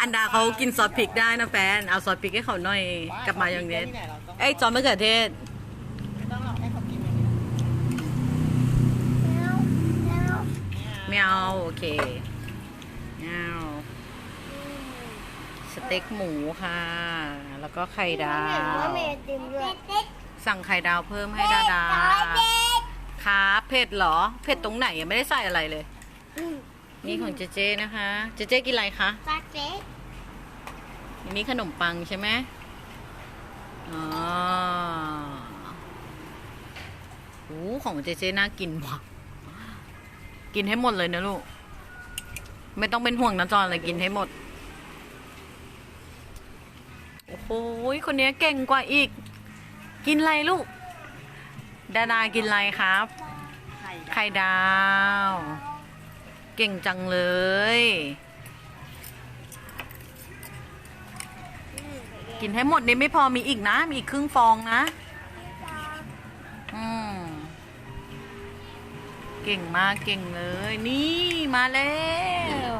อันดาเขากินซอสพริกได้นะแฟน เอาซอสพริกให้เขาหน่อยกับมายองเนสเอ้ยซอสมะเขือเทศไม่ต้องหรอกให้เขากินอย่างนี้ไม่เอาโอเคไม่เอาสเต็กหมูค่ะ แล้วก็ไข่ดาว สั่งไข่ดาวเพิ่มให้ดาดาครับเผ็ดเหรอ เผ็ดตรงไหนยังไม่ได้ใส่อะไรเลย นี่ของเจเจนะคะ เจเจกินอะไรคะปาเจ๊อันนี้ขนมปังใช่ไหมอ๋อโอ้ของเจเจน่ากินว่ะ กินให้หมดเลยนะลูก ไม่ต้องเป็นห่วงนะจอนเลยกินให้หมด โอ้โหคนนี้เก่งกว่าอีก กินอะไรลูก ดาดากินอะไรครับ ไข่ไข่ดาว เก่งจังเลย กินให้หมดนี่ไม่พอมีอีกนะ มีอีกครึ่งฟองนะ อืม เก่งมากเก่งเลย นี่มาแล้ว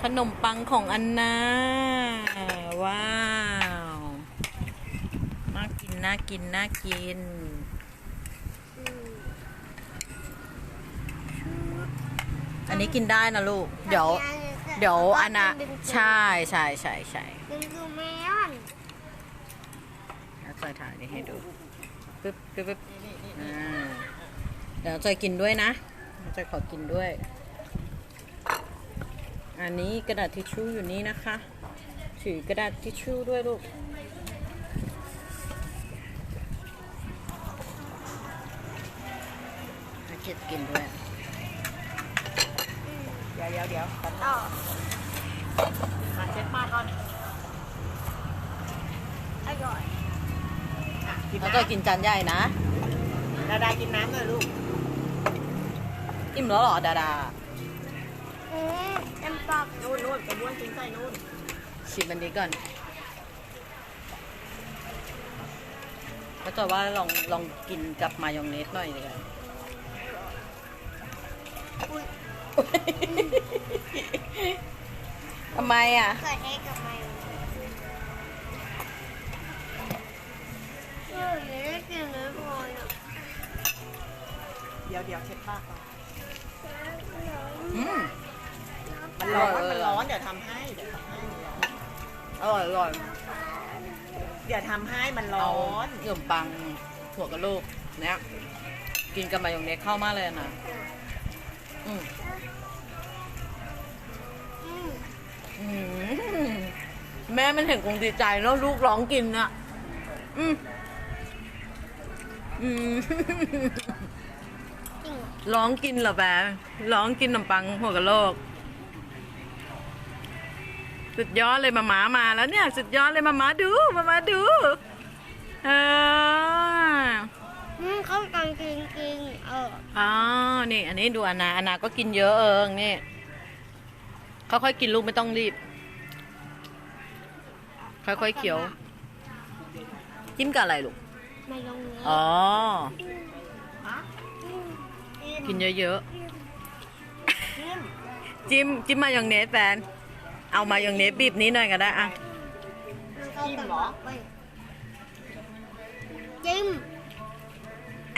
ขนมปังของอันนาว้าว น่ากิน น่ากิน น่ากิน นนี้กินได้นะลูก เดี๋ยว เดี๋ยวอันนะใช่ใช่ใช่ใช่ดึงดูเมลอนแล้วจอยถ่ายนี่ให้ดูปึ๊บปึ๊บปึ๊บอ่าเดี๋ยวจอยกินด้วยนะจอยขอกินด้วย อันนี้กระดาษทิชชู่อยู่นี่นะคะ ถือกระดาษทิชชู่ด้วยลูกให้เจ็ดกินด้วย เดี๋ยวเดี๋ยวเดี๋ยวขอต่อมาเช็ดปากก่อนอร่อยอะกินแล้วน้จอยกินจานใหญ่นะำดาดากินน้ำเลยลูก อิ่มแล้วเหรอดาดาอืมน้ำปอกนู่นนู่นกระบ้วนกินใส่นู่น ชิมอันนี้ก่อน แล้วจอยว่าลองลองกินกับมายองเนสหน่อยดีกว่าอุ้ย ทำไมอะ เกิดให้กับมันเออไม่ได้กินเลยพออะเดี๋ยวเดี๋ยวเช็ดปากก่อนอืมมันร้อนเออมันร้อนเดี๋ยวทำให้เดี๋ยวทำให้มันร้อนอร่อยอร่อยเดี๋ยวทำให้มันเอาร้อนขนมปังถั่วกะโหลกเนี่ยกินกับมายองเนสเข้ามากเลยนะอืมอืมอืม แม่มันเห็นคงดีใจแล้วลูกร้องกินอะอืมอืมร้องกินเหรอแบร้องกินขนมปังหัวกะโหลก สุดยอดเลยมาม้ามาแล้วเนี่ย สุดยอดเลยมาม้าดูมาม้าดู เออ อืมเขากันจริงจริงๆเอ ออ๋อนี่ อันนี้ดูอานาอานาก็กินเยอะเอิงนี่ค่อยๆกินลูกไม่ต้องรีบ ค่อยๆเคี้ยว จิ้มกับอะไรลูก ไม่ลงเนื้ออ๋อฮะอิ่มกินเยอะจิ้มๆจิ้มจิ้มมายองเนสแฟน เอามายองเนสบีบนี้หน่อยก็ได้อะมันเข้ากันบอกไปจิ้ม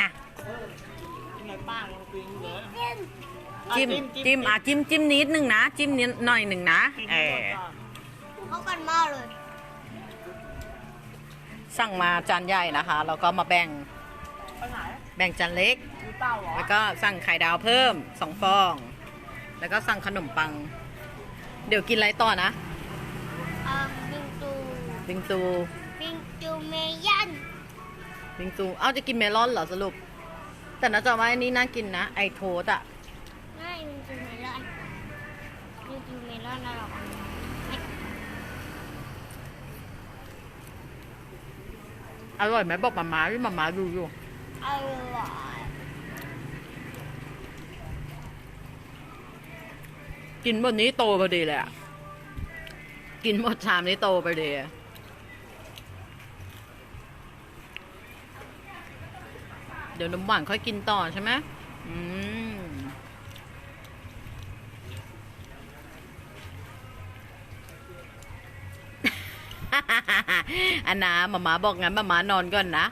อะ กินในปากลงกินเลยจิ้มจิ้มจิ้มอะจิ้มจิ้มนิดหนึ่งนะ จิ้มนิดหน่อยหนึ่งนะกินเอให้หมอดก่อนเข้ากันมากเลย สั่งมาจานใหญ่นะคะแล้วก็มาแบ่งไปไหนแบ่งจานเล็กมีเต้าเหรอแล้วก็สั่งไข่ดาวเพิ่มสองฟอง แล้วก็สั่งขนมปัง เดี๋ยวกินอะไรต่อนะอ่าบิงตูบิงซูบิงตูเมยันบิงซูเอ้าจะกินเมลอนเหรอสรุป แต่นะจอว่าอันนี้น่ากินนะ ไอโทสอะไม่บิงตูเมลอนบิงตูเมลอนอร่อยไม่อร่อยไหมบอกมาม่าที่มาม่าดูอยู่อร่อยกินหมดนี้โตพอดีเลยอะกินหมดชามนี้โตไปเลยอะ เดี๋ยวน้ำหวานค่อยกินต่อใช่ไหมอืมอันนาหมามาบอกงั้นมามานอนก่อนนะ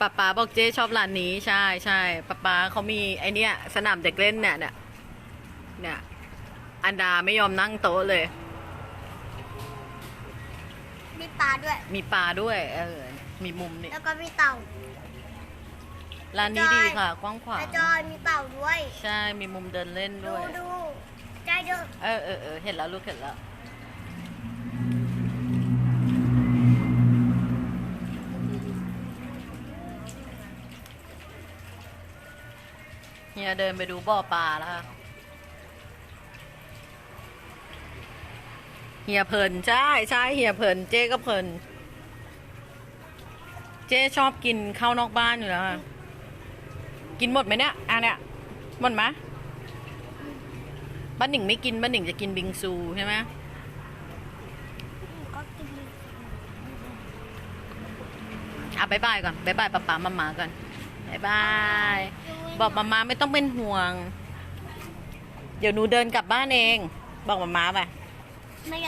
ป๊าป๊าบอกเจ๊ชอบร้านนี้ใช่ใช่ป๊าป๊าเขามีไอเนี้ยสนามเด็กเล่นเนี่ยเนี่ยเนี่ยอันดาไม่ยอมนั่งโต๊ะเลย ปลาด้วย มีปลาด้วยเออมีมุมนี่แล้วก็มีเต่าร้านนี้ดีค่ะกว้างขวางแต่จอยมีเต่าด้วย ใช่มีมุมเดินเล่นดูด้วย ดูใจดูเออเออเออเห็นแล้วลูกเห็นแล้ว เฮียเดินไปดูบ่อปลาแล้วค่ะ เฮียเพลินใช่ใช่เฮียเพลินเจ๊ก็เพลิน เจ๊ชอบกินข้าวนอกบ้านอยู่แล้วกินหมดไหมเนี่ยอะเนี่ยหมดไหมบ้านหนิงไม่กินบ้านหนิงจะกินบิงซูใช่ไหมอะบายบายก่อนบายบายป๊าป๊ามามาก่อนบายบาย บอกมามาไม่ต้องเป็นห่วง เดี๋ยวหนูเดินกลับบ้านเอง บอกมามาไป ไม่อ